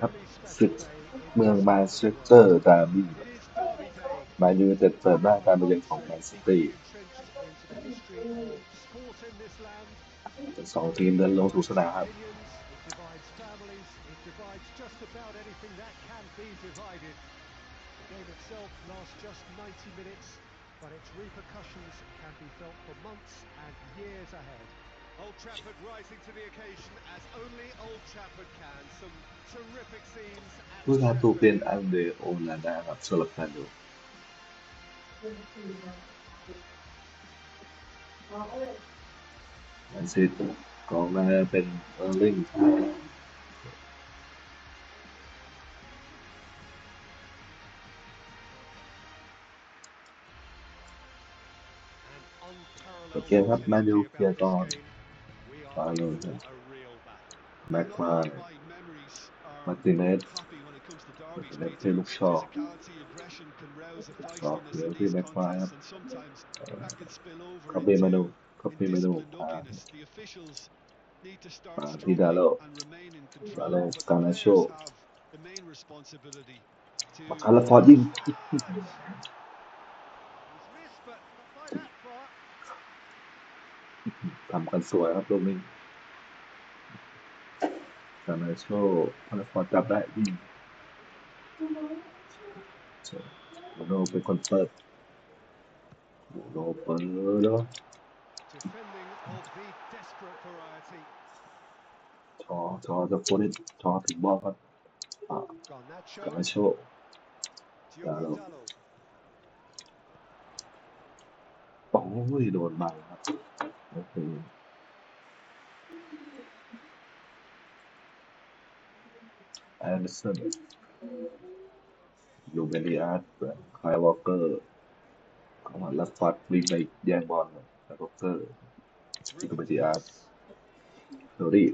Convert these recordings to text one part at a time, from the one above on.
ครับสึกเมืองแมนเชสเตอร์ดาร์บี้มายูเต็ดเปิดบ้านการไปเยือนของแมนซิตี้สองทีมเดินลงสู่สนามครับ Old Trafford rising to the occasion as only Old Trafford can. Some terrific scenes. ผู้ท้าถูกเป็นอันเดโอนาดาครับสลับกันดูอันซิตกองหน้าเป็นเออร์ลิงโอเคครับมาดูเคลียร์ตอนฟาโลแม็กมานมาร์ติเนสมาร์ติเนสที่ลูกชอบชอบเลี้ยงที่แม็กมานครับคาเปมาดูคาเปมาดูมาาที่ดาโลดาโลกาเนโชมาคาร์ฟอร์ดิงอืมทำกันสวยครับลูกนี้ซานาโชพนพอจับได้วิ่งโรโนเป็นคนเปิดโรโนเปิดแล้วชอชอจะโฟนิตชอถึงบอลครับซานโชว์ดาวโลโอ้ยโดนบังครับโอเคแอนเดอร์สันยูเบลิอาร์ตคลวอลเกอร์ของมาลัดฟัดรีไปแย่งบอลคายวอลเกอร์ทียูเบริอาร์ตโดรี่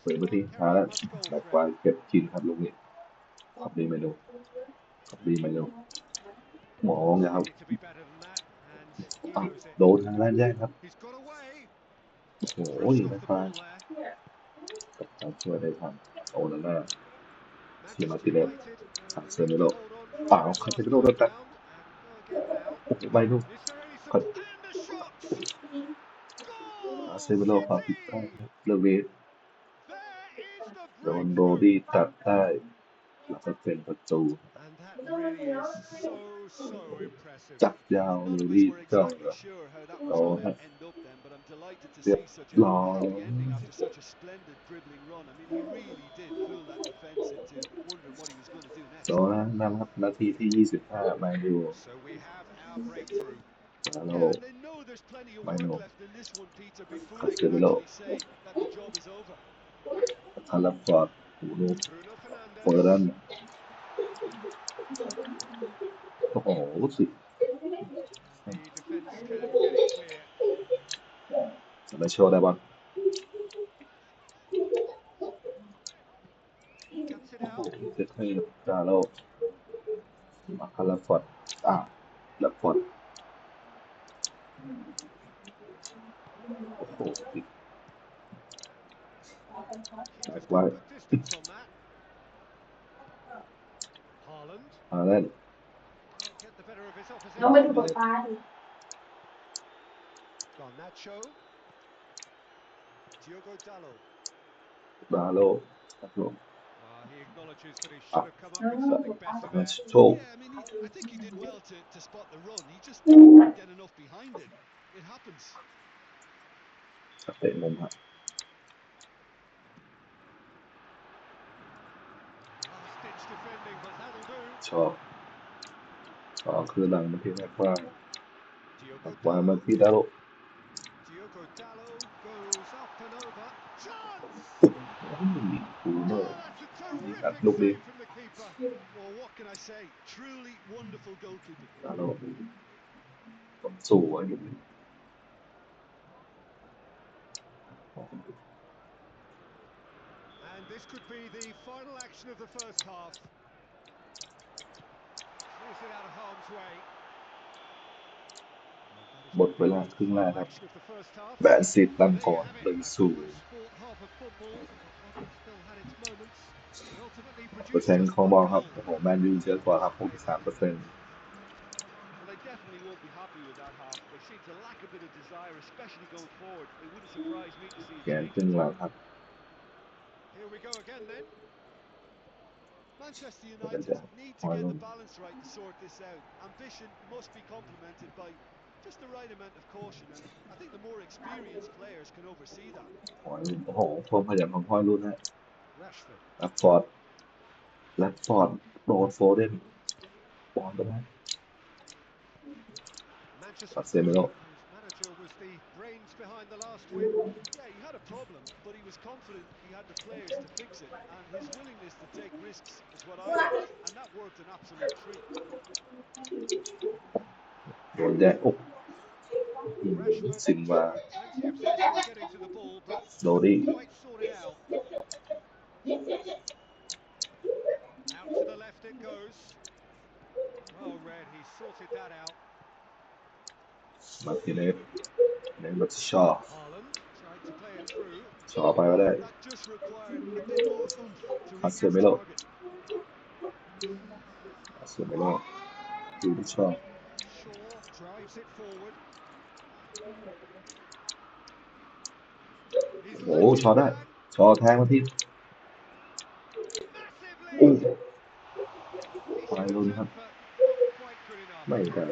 เปิดไปที่ช้าแล้วแบบกวางเก็บกินครับลูกนี้ครับดีเมนูดีไปเร็วหมองนะครับโดนทางแรกแย่ครับโอ้ยนะครับกับช่วยได้ทันโอนาน่าเยมาติเลสอาเซมโลป่าวคาเซมิโลโดนแต่โอ้ยไปลูกกดอาเซมิโลฟาปิดได้เลเวสโดนโบดี้ตัดได้แล้วก็เป็นประตูจับยาวหรือรีดก็เอาฮะเรียบร้อยโตนะนำครับนาทีที่ 25มาอยู่ฮัลโหลมาโนคาสเกเบโลอาลาฟอร์ดโอ้โหโคอร์ัน ổ gì Đấy chưa đây bạn Tiếp hay được cả lâu Mặc là Phật À Lập Phật Đại quái À lên Não, mas Garnacho. Diogo Dallo. Dallo. Dallo. I think he did well to, to spot the run. He just didn't get enough behind It happens. that. Top. อ๋อคือหลังมาที่แม็กควายแม็กควายมาที่ดารุปูเนอร์อัดลูกดีดารุผมสูงอยู่หมดเวลาครึ่งแรกครับ แบนซิตตั้งก่อนหนึ่งศูนย์เปอร์เซ็นต์ของบอลครับโอ้โหแมนยูเยอะกว่าครับหกสามเปอร์เซ็นต์แกนครึ่งหลังครับ Manchester United need to get the balance right to sort this out. Ambition must be complemented by just the right amount of caution, and I think the more experienced players can oversee that. โอ้โหเพิ่มขยันของพ่อรุ่นนะแรดฟอร์ดแรดฟอร์ดโดนโฟเดนบอลไปนะตัดเซมิโล the brains behind the last win. Yeah, he had a problem, but he was confident he had the players to fix it, and his willingness to take risks is what I like, and that worked an absolute treat. Golde up. Simba. Dori. Out to the left it goes. Oh, Red, he sorted that out. มา r t i n e z เน้นมาที่ชอชอไปก็ได้อาเซเมโลอาเซเมโลดูที่ชอโอ้ชอได้ชอแทงมาที่อู้ไปลุ้นครับไม่ได้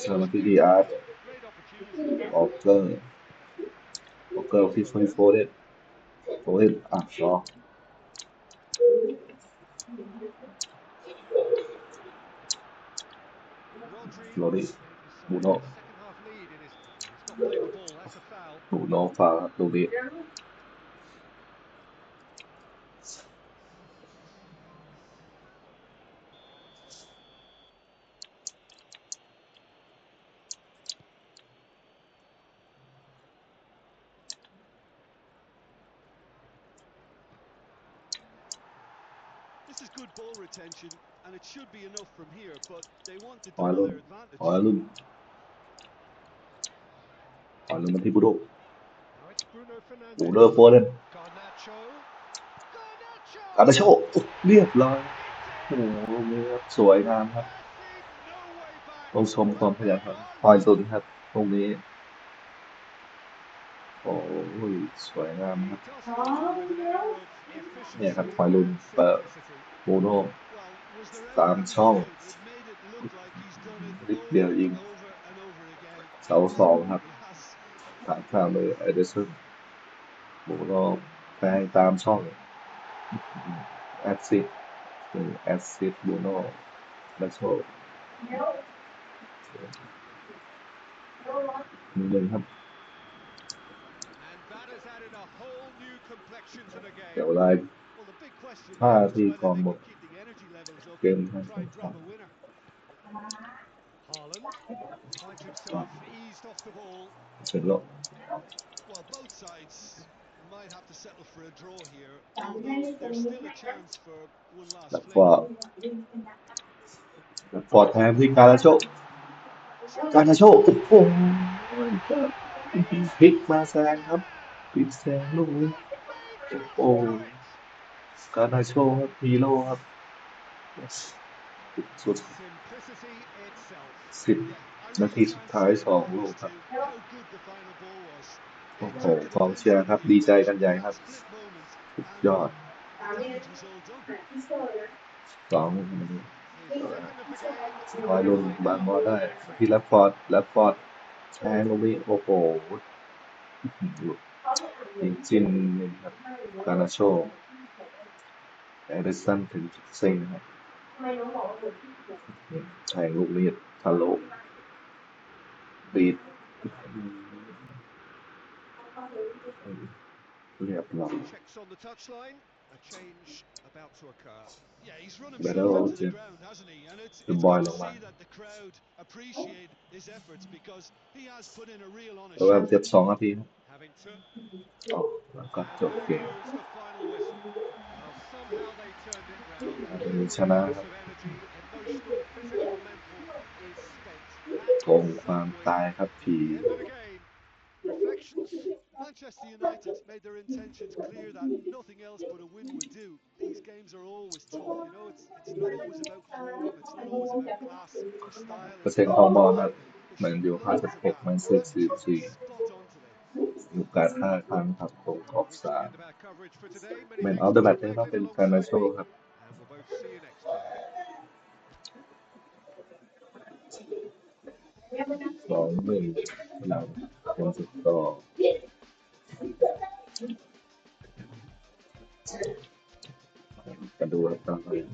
เซอร์มาที่ดีอาร์ตออกเกอร์ออกเกอร์ที่โฟร์โฟร์เด็ดโฟร์เด็ดอ่ะรอโรดิบูโนบูโนฟาโูดิปล่อยลุนปล่อยลุนปล่อยลุนมาที่บูโดเูิดโฟเลนกาตาโชเรียบร้อยโอ้โหนี่บสวยงามครับต้องชมความพยายามของปล่อยลุนครับตรงนี้โอ้ยสวยงามครับเนี่ยครับปล่อยลุนเปิดโน่ตามช่องนิดเดียวยิงเสาสองครับตามข้าวเลยไอเดซันโบโน่แปลงตามช่องแอซิดหนึ่แอซิดโบโน่แล้วโชคหนึ่งหนึ่งครับเดี๋ยวไล่ห้าทีก่อนหมดเกมทั้งสองฝั่งเสร็จแล้ว Well, both sides might have to settle for a draw here, although there's still a chance for one last play. ฟอร์ดแฮมที่การาโชการาโชโอ้โหพลิกมาแซงครับพลิกแซงลูกนี้โอ้กานาโชครับฮีโร่ครับสุดสิบนาทีสุดท้ายสองลูกครับโอ้โหกองเชียร์ครับ ดีใจกันใหญ่ครับยอด สองคอยลุนบางบอลได้ที่แลฟฟอร์ด แลฟฟอร์ดแชรลูกนี้โอ้โหจริงนึ่งครับ การาโชแอริสันเป็นซ็งนะครับถ่ายลูกเรียดทะลุดีดเรียบร้อยเบลล์เจนบอยลงมาแล้วแบบเจ็บสองนาทีครแล้วก็จบเกมชนะครับโกงความตายครับผี Manchester United made their intentions clear that nothing else but a win would do. These games are always tough, you know, it's, it's not always about form, it's not always about class or style. เปอร์เซ็นต์ของบอลครับเหมือนอยู่56มัน44อยู่การท่าทางครับของกอบสามแมนออฟเดอะแบทชนี่ต้อเป็นการนาโชครับสองหนึ่งหลังเป็นสุดต่อกันดูครับตอนนี้